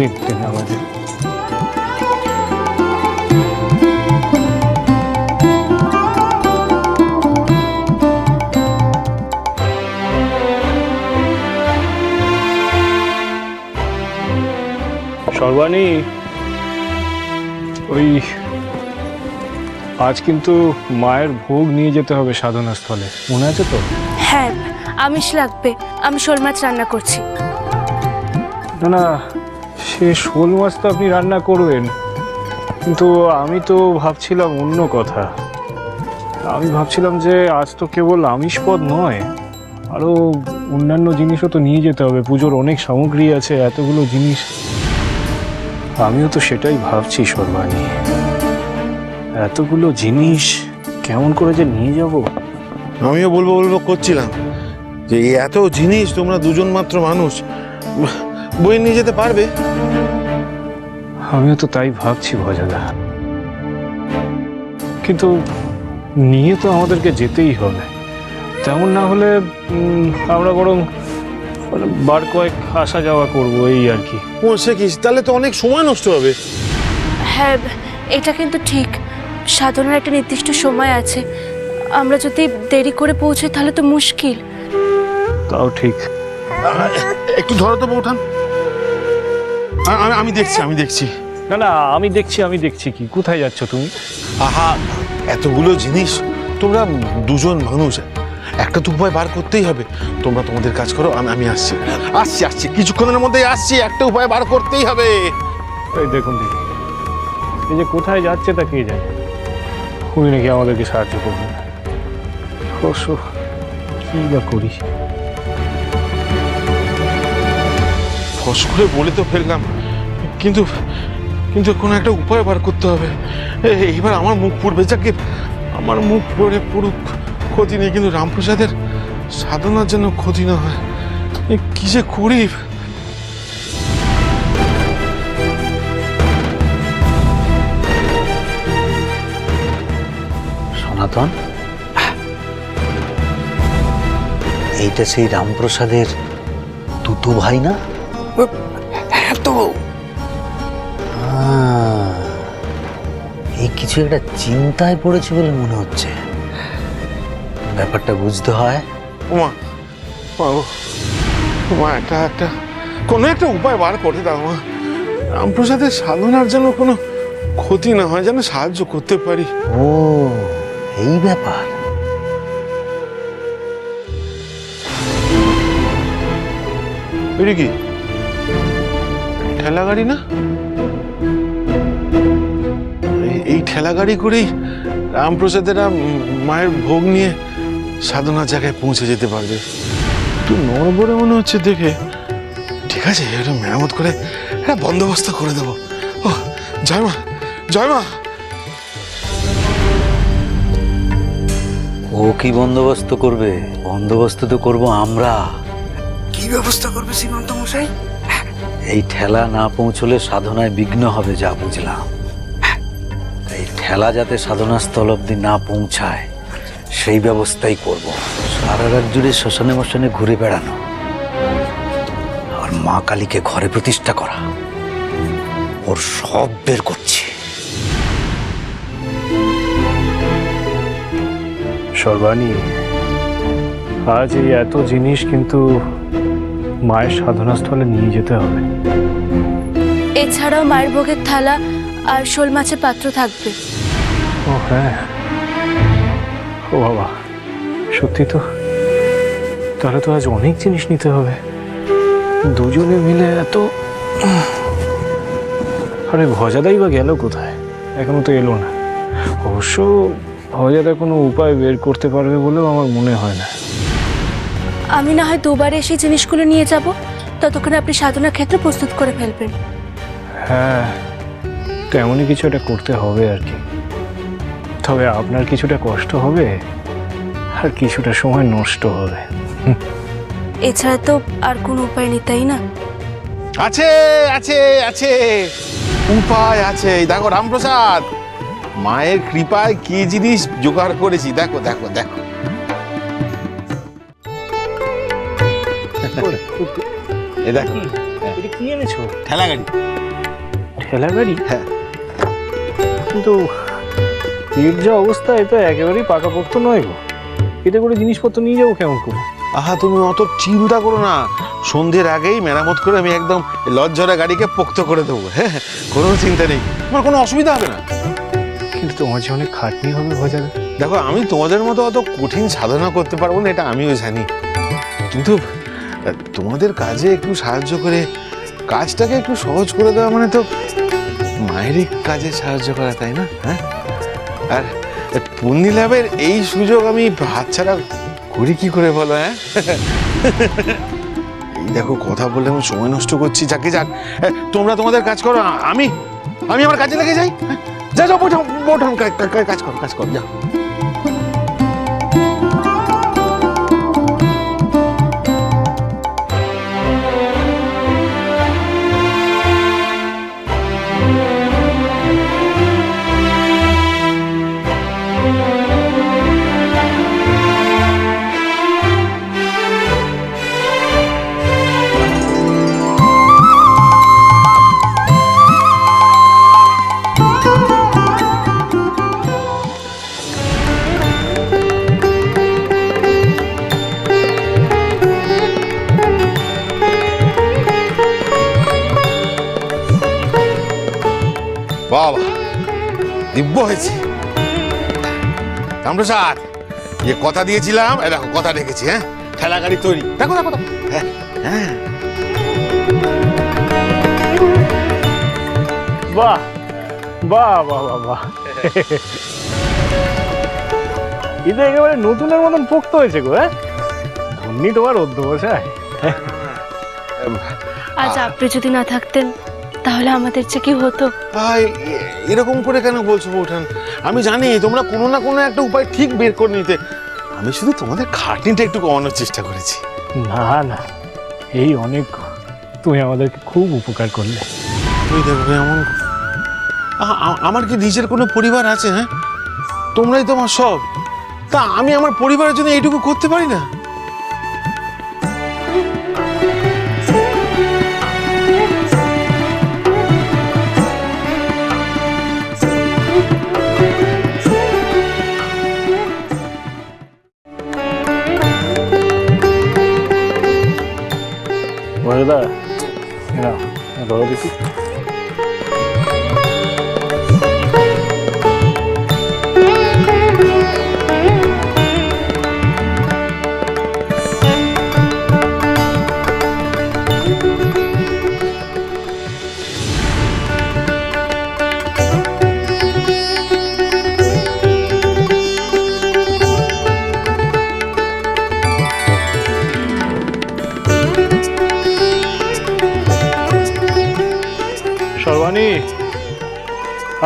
দিন আমাদের সর্বাণী ওই আজ কিন্তু মায়ের ভোগ নিয়ে যেতে হবে সাধনা স্থলে মনে আছে তো? হ্যাঁ আমিষ লাগবে। আমি শোল মাছ রান্না করছি। না না সে শোল মাছ তো আপনি রান্না করবেন। কিন্তু আমি তো ভাবছিলাম অন্য কথা। আমি ভাবছিলাম যে আজ তো কেবল আমিষ পদ নয় আরও অন্যান্য জিনিসও তো নিয়ে যেতে হবে। পুজোর অনেক সামগ্রী আছে, এতগুলো জিনিস। আমিও তো সেটাই ভাবছি সর্বাণী এতগুলো জিনিস, কেমন করে যে নিয়ে যাব? আমিও বলব বলব করছিলাম যে, এত জিনিস তোমরা দুজন মাত্র মানুষ বই নিয়ে যেতে পারবে? আমিও তো তাই ভাবছি ভজাদা। কিন্তু নিয়ে তো আমাদেরকে যেতেই হবে। তেমন না হলে আমরা বরং মানে বার কয়েক আসা যাওয়া করব এই আর কি। সে কি তাহলে তো অনেক সময় নষ্ট হবে। হ্যাঁ এটা কিন্তু ঠিক। সাধনার একটা নির্দিষ্ট সময় আছে। আমরা যদি দেরি করে পৌঁছাই তাহলে তো মুশকিল। তাও ঠিক। একটু ধরো তো বৌঠান। আ- আমি আমি দেখছি আমি দেখছি। না না আমি দেখছি আমি দেখছি কি। কোথায় যাচ্ছ তুমি? আহা এতগুলো জিনিস। তোমরা দুজন মানুষ। একটা তো উপায় বার করতেই হবে। তোমরা তোমাদের কাজ করো আমি আমি আসছি। আসছি আসছি। কিছুক্ষণের মধ্যেই আসছি একটা উপায় বার করতেই হবে। এই দেখুন দেখি এই যে কোথায় যাচ্ছে তা কে জানে? উনি নাকি আমাদেরকে সাহায্য করবেন। অবশ্য কী বা করি ফস করে বলে তো ফেললাম কিন্তু কিন্তু কোনো একটা উপায় বার করতে হবে। এ- এইবার আমার মুখ পড়বে যাকে আমার মুখ পড়ে পুরো ক্ষতি নেই, কিন্তু রামপ্রসাদের সাধনার জন্য ক্ষতি না হয়। কি যে করি? সনাতন? এইটা সেই রামপ্রসাদের দুটো ভাই না? হ্যাঁ তো এই কিছু একটা চিন্তায় পড়েছে বলে মনে হচ্ছে। ব্যাপারটা বুঝতে হয়। ওমা মা গো, মা একটা একটা কোনো একটা উপায় বার করে দাও মা। রামপ্রসাদের সাধনার জন্য কোনো ক্ষতি না হয় যেন সাহায্য করতে পারি। ও এই ব্যাপার। এটা কি? ঠেলা গাড়ি না? এই- ঠেলা গাড়ি করেই রামপ্রসাদেরা মায়ের ভোগ নিয়ে সাধনার জায়গায় পৌঁছে যেতে পারবে। একটু নড়বড়ে মনে হচ্ছে দেখে। ঠিক আছে এটা মেরামত করে একটা বন্দোবস্ত করে দেবো। ও জয় মা জয় মা। ও কি বন্দোবস্ত করবে? বন্দোবস্ত তো করব আমরা। কি ব্যবস্থা করবে শ্রীমন্ত মশাই? এই ঠেলা না পৌঁছলে সাধনায় বিঘ্ন হবে যা বুঝলাম। এই ঠেলা যাতে সাধনাস্থল অব্দি না পৌঁছায়, সেই ব্যবস্থাই করব। সারা রাত জুড়ে শ্মশানে মশানে ঘুরে বেড়ানো। আর মা কালীকে ঘরে প্রতিষ্ঠা করা। ওর সব বের করছে। সর্বাণী, আজ এই এত জিনিস কিন্তু মায়ের সাধনাস্থলে নিয়ে যেতে হবে। এছাড়াও মায়ের ভোগের থালা আর শোল মাছের পাত্র থাকবে। ও হ্যাঁ। ও বাবা। সত্যি তো? তাহলে তো আজ অনেক জিনিস নিতে হবে। দুজনে মিলে এত আরে ভজাদাই বা গেল কোথায়? এখনও তো এলো না। অবশ্য ভজাদা কোনো উপায় বের করতে পারবে বলেও আমার মনে হয় না। আমি না হয় দুবারে সেই জিনিসগুলো নিয়ে যাব। ততক্ষণে আপনি সাধনার ক্ষেত্রে প্রস্তুত করে ফেলবেন। হ্যাঁ তেমনই কিছু একটা করতে হবে আর কি। তবে আপনার কিছুটা কষ্ট হবে আর কিছুটা সময় নষ্ট হবে। এছাড়া তো আর কোনো উপায় নেই তাই না? আছে আছে আছে। উপায় আছে। দেখো রামপ্রসাদ মায়ের কৃপায় কি জিনিস জোগাড় করেছি? দেখো দেখো দেখো। এ দেখো। এটা কি এনেছো? ঠেলা গাড়ি। ঠেলা গাড়ি? হ্যাঁ। কিন্তু এর যা অবস্থা এটা একেবারেই পাকাপোক্ত নয় গো। এতে করে জিনিসপত্র নিয়ে যাব কেমন করে? আহা তুমি অত চিন্তা করো না। সন্ধ্যের আগেই মেরামত করে আমি একদম লজ্জরা গাড়িকে পোক্ত করে দেবো। হ্যাঁ কোনো চিন্তা নেই। তোমার কোনো অসুবিধা হবে না। কিন্তু তোমার যে অনেক খাটনি হবে বাজারে দেখো আমি তোমাদের মতো অত কঠিন সাধনা করতে পারব না এটা আমিও জানি। কিন্তু তোমাদের কাজে একটু সাহায্য করে কাজটাকে একটু সহজ করে দেওয়া মানে তো মায়েরই কাজে সাহায্য করা তাই না? হ্যাঁ? আর পুণ্যি লাভের এই সুযোগ আমি হাতছাড়া করি কি করে বলো হ্যাঁ? দেখো কথা বলে আমি সময় নষ্ট করছি। যাকে যাক আহ, তোমরা তোমাদের কাজ করো আমি আমি আমার কাজে লেগে যাই। হ্যাঁ? যা যাও বোঠাম কাজ করো কাজ করো যাও। দিব্য হয়েছে। রামপ্রসাদ যে কথা দিয়েছিলাম এই দেখো কথা রেখেছি হ্যাঁ? ঠেলা গাড়ি তৈরি। দেখো দেখো দেখো। হ্যাঁ হ্যাঁ। বাহ বাহ বাহ বাহ বাহ। এটা একেবারে নতুনের মতন পোক্ত হয়েছে গো হ্যাঁ? ধন্যি তোমার অধ্যবসায়। আজ আপনি যদি না থাকতেন তাহলে আমাদের যে কি হতো? ভাই এরকম করে কেন বলছো বৌঠান? আমি জানি তোমরা কোনো না কোনো একটা উপায় ঠিক বের করে নিতে। আমি শুধু তোমাদের খাটনিটা একটু কমানোর চেষ্টা করেছি। না না এই অনেক তুমি আমাদেরকে খুব উপকার করলে। তুমি দেখবে এমন আমার কি নিজের কোনো পরিবার আছে হ্যাঁ? তোমরাই তোমার সব। তা আমি আমার পরিবারের জন্য এইটুকু করতে পারি না?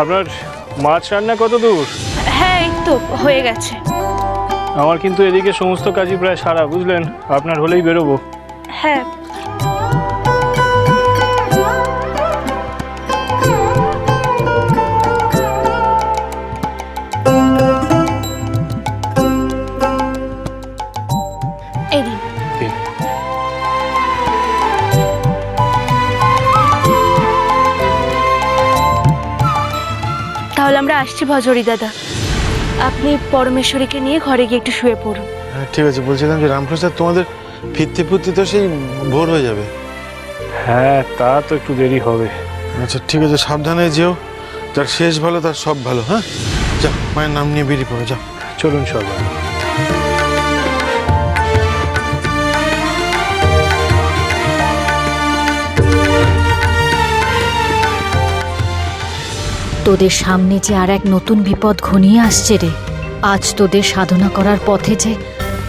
আপনার মাছ রান্না কত দূর? হ্যাঁ এই তো হয়ে গেছে। আমার কিন্তু এদিকে সমস্ত কাজই প্রায় সারা বুঝলেন? আপনার হলেই বেরোবো। হ্যাঁ তাহলে আমরা আসছি ভজরি দাদা। আপনি পরমেশ্বরীকে নিয়ে ঘরে গিয়ে একটু শুয়ে পড়ুন। হ্যাঁ ঠিক আছে বলছিলাম যে রামপ্রসাদ তোমাদের ফিরতে ফুরতে তো সেই ভোর হয়ে যাবে। হ্যাঁ তা তো একটু দেরি হবে। আচ্ছা ঠিক আছে সাবধানে যেও। যার শেষ ভালো তার সব ভালো হ্যাঁ? যা মায়ের নাম নিয়ে বেরিয়ে পড়ো যা চলুন সর্বাণী তোদের সামনে যে আর এক নতুন বিপদ ঘনিয়ে আসছে রে। আজ তোদের সাধনা করার পথে যে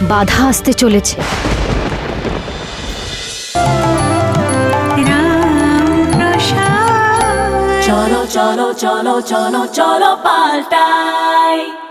বাধা আসতে চলেছে। চলো চলো চলো চলো চলো paltai